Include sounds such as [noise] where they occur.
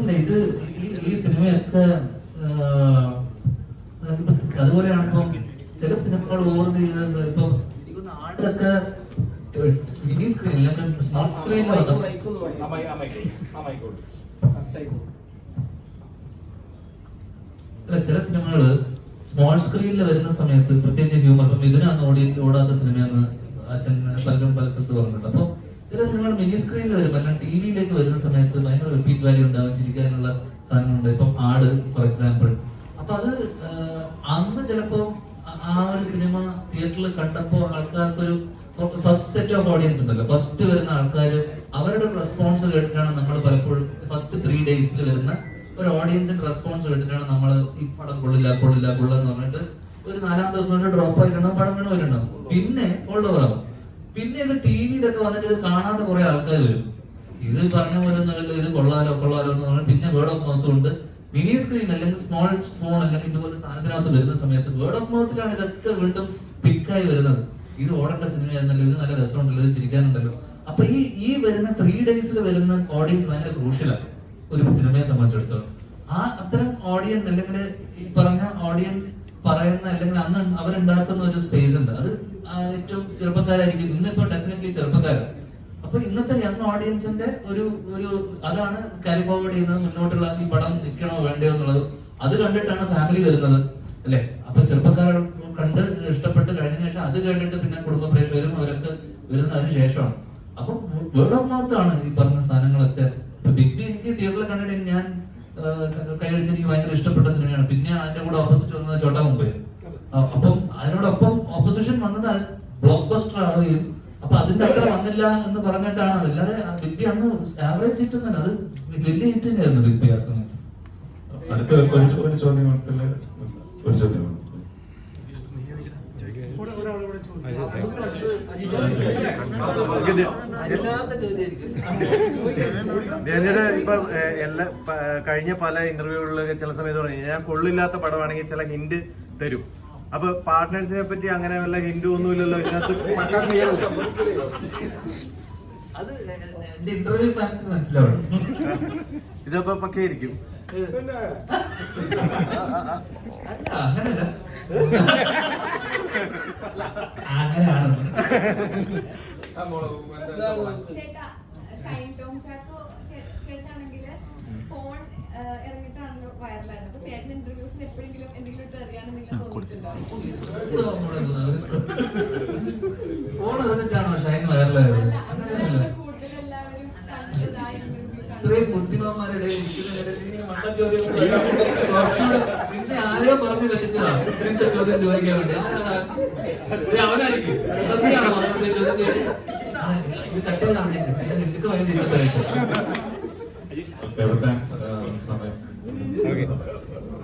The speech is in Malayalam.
ഇല്ല ഇത് ഈ സിനിമയൊക്കെ അതുപോലെയാണ് ഇപ്പം ചില സിനിമകൾ ഓർന്ന് ചെയ്ത ഇപ്പൊ എനിക്കൊന്ന് ആടൊക്കെ മിനി അല്ലെങ്കിൽ സ്മാർട്ട് സ്ക്രീനിൽ അല്ല ചില സിനിമകൾ സ്മോൾ സ്ക്രീനിൽ വരുന്ന സമയത്ത് പ്രത്യേകിച്ച് ഹ്യൂമർ ഇപ്പം ഇതിനന്ന് ഓടി ഓടാത്ത സിനിമയെന്ന് അച്ഛൻ പലരും പല സ്ഥലത്ത് പറഞ്ഞിട്ടുണ്ട് അപ്പോൾ ചില സിനിമകൾ മിനി സ്ക്രീനിൽ വരും. അല്ലെങ്കിൽ ടി വിയിലേക്ക് വരുന്ന സമയത്ത് ഭയങ്കര റിപ്പീറ്റ് വാല്യൂ ഉണ്ടാവും ചിരിക്കാനുള്ള സാധനങ്ങളുണ്ട്. ഇപ്പം ആട് ഫോർ എക്സാമ്പിൾ അപ്പൊ അത് അന്ന് ചിലപ്പോ ആ- ഒരു സിനിമ തിയേറ്ററിൽ കണ്ടപ്പോൾ ആൾക്കാർക്കൊരു ഫസ്റ്റ് സെറ്റ് ഓഫ് ഓഡിയൻസ് ഉണ്ടല്ലോ. ഫസ്റ്റ് വരുന്ന ആൾക്കാർ അവരുടെ റെസ്പോൺസ് കേട്ടിട്ടാണ് നമ്മൾ പലപ്പോഴും ഫസ്റ്റ് ത്രീ ഡേയ്സിൽ വരുന്ന ഒരു ഓഡിയൻസിന്റെ റെസ്പോൺസ് കേട്ടിട്ടാണ് നമ്മൾ ഈ പടം കൊള്ളില്ല കൊള്ളില്ല കൊള്ളെന്ന് പറഞ്ഞിട്ട് ഒരു നാലാം ദിവസം ഡ്രോപ്പ് ആയിട്ടുണ്ടാവും പടം വീണ് വരുന്നുണ്ടാവും പിന്നെ ഓൾഡ് ഓവർ ആവും. പിന്നെ ഇത് ടി വിയിലൊക്കെ വന്നിട്ട് ഇത് കാണാത്ത കുറെ ആൾക്കാർ വരും. ഇത് പറഞ്ഞ പോലെ നല്ല ഇത് കൊള്ളാലോ കൊള്ളാലോ എന്ന് പറഞ്ഞാൽ പിന്നെ വേർഡ് ഓഫ് മൗത്ത് കൊണ്ട് മിനി സ്ക്രീൻ അല്ലെങ്കിൽ സ്മോൾ ഫോൺ അല്ലെങ്കിൽ ഇതുപോലെ സാധനത്തിനകത്ത് വരുന്ന സമയത്ത് വേർഡ് ഓഫ് മൗത്തിലാണ് ഇതൊക്കെ വീണ്ടും പിക്കായി വരുന്നത്. ഇത് ഓടേണ്ട സിനിമയായിരുന്നല്ലോ ഇത് നല്ല രസമുണ്ടല്ലോ ഇത് ചിരിക്കാനുണ്ടല്ലോ. അപ്പൊ ഈ ഈ വരുന്ന ത്രീ ഡേയ്സിൽ വരുന്ന ഓഡിയൻസ് ഭയങ്കര ക്രൂഷ്യലാണ് ഒരു സിനിമയെ സംബന്ധിച്ചിടത്തോളം. ആ അത്തരം ഓഡിയൻസ് അല്ലെങ്കിൽ ഈ പറഞ്ഞ ഓഡിയൻസ് പറയുന്ന അല്ലെങ്കിൽ അന്ന് അവരുണ്ടാക്കുന്ന ഒരു സ്പേസ് ഉണ്ട്. അത് ഏറ്റവും ചെറുപ്പക്കാരായിരിക്കും. ഇന്നിപ്പോ ഡെഫിനറ്റ്ലി ചെറുപ്പക്കാരാണ്. അപ്പൊ ഇന്നത്തെ യങ് ഓഡിയൻസിന്റെ ഒരു ഒരു അതാണ് കാരി ഫോർവേഡ് ചെയ്യുന്നത് മുന്നോട്ടുള്ള ഈ പടം നിൽക്കണോ വേണ്ടയോ എന്നുള്ളത്. അത് കണ്ടിട്ടാണ് ഫാമിലി വരുന്നത് അല്ലെ? അപ്പൊ ചെറുപ്പക്കാർ കണ്ട് ഇഷ്ടപ്പെട്ട് കഴിഞ്ഞ ശേഷം അത് കേട്ടിട്ട് പിന്നെ കുടുംബ പ്രേക്ഷകരും അവരൊക്കെ വരുന്നതിന് ശേഷമാണ്. അപ്പൊ വേർഡ് ഓഫ് ഈ പറഞ്ഞ സാധനങ്ങളൊക്കെ. ബിഗ് ബി എനിക്ക് തിയേറ്ററിൽ കണ്ടിട്ട് ഞാൻ കൈയടിച്ച് എനിക്ക് ഭയങ്കര ഇഷ്ടപ്പെട്ട സിനിമയാണ്. പിന്നെ അതിന്റെ കൂടെ ഓപ്പോസിറ്റ് വന്നത് ചോട്ടാ മുമ്പേ അപ്പം അതിനോടൊപ്പം ഓപ്പോസിഷൻ വന്നത് ബ്ലോക്ക് ബസ്റ്റർ ആവുകയും അപ്പൊ അതിന്റെ അത്ര വന്നില്ല എന്ന് പറഞ്ഞിട്ടാണ് അത്. അല്ലാതെ ബിഗ് ബി അന്ന് ആവറേജ് ഹിറ്റ് ഒന്നല്ല അത് വലിയ ഹിറ്റ് തന്നെയായിരുന്നു ബിഗ് ബി ആ സമയത്ത്. അടുത്ത ഒരു ഒരു ചോദ്യം കൊടുത്തില്ല ഒരു ചോദ്യം കൊടുത്തില്ല. ധ്യാനയുടെ ഇപ്പൊ എല്ലാ കഴിഞ്ഞ പല ഇന്റർവ്യൂകളിലൊക്കെ ചില സമയത്ത് പറഞ്ഞു ഞാൻ കൊള്ളില്ലാത്ത പടമാണെങ്കിൽ ചില ഹിന്റ് തരും. അപ്പൊ പാർട്ട്നേഴ്സിനെ പറ്റി അങ്ങനെ വല്ല ഹിന്റ് ഒന്നുമില്ലല്ലോ ഇതിനകത്ത് ഇതപ്പോ പക്കയായിരിക്കും അല്ല അങ്ങനല്ല. അങ്ങനെയാണ് ചേട്ടാ ഷൈൻ ടോം ചാക്കോ ചേ- ഫോൺ ഇറങ്ങിയിട്ടാണല്ലോ വൈറലായത്. അപ്പൊ ചേട്ടൻ ഇന്റർവ്യൂസിന് എപ്പോഴെങ്കിലും എന്തെങ്കിലും ഇട്ട് അറിയാനെന്തെങ്കിലും തോന്നിയിട്ടുണ്ടോ കൂടുതൽ എല്ലാവരും ഇത്രയും ബുദ്ധിമാന്മാരുടെ [laughs] ആരോ പറഞ്ഞു പറ്റിച്ചതാ ഇങ്ങനത്തെ ചോദ്യം ചോദിക്കാൻ വേണ്ടി അവനായിരിക്കും. ചോദ്യം ചോദിച്ചത്? ഇത് കട്ട് ചെയ്താണ് നിനക്ക് ഭയങ്കര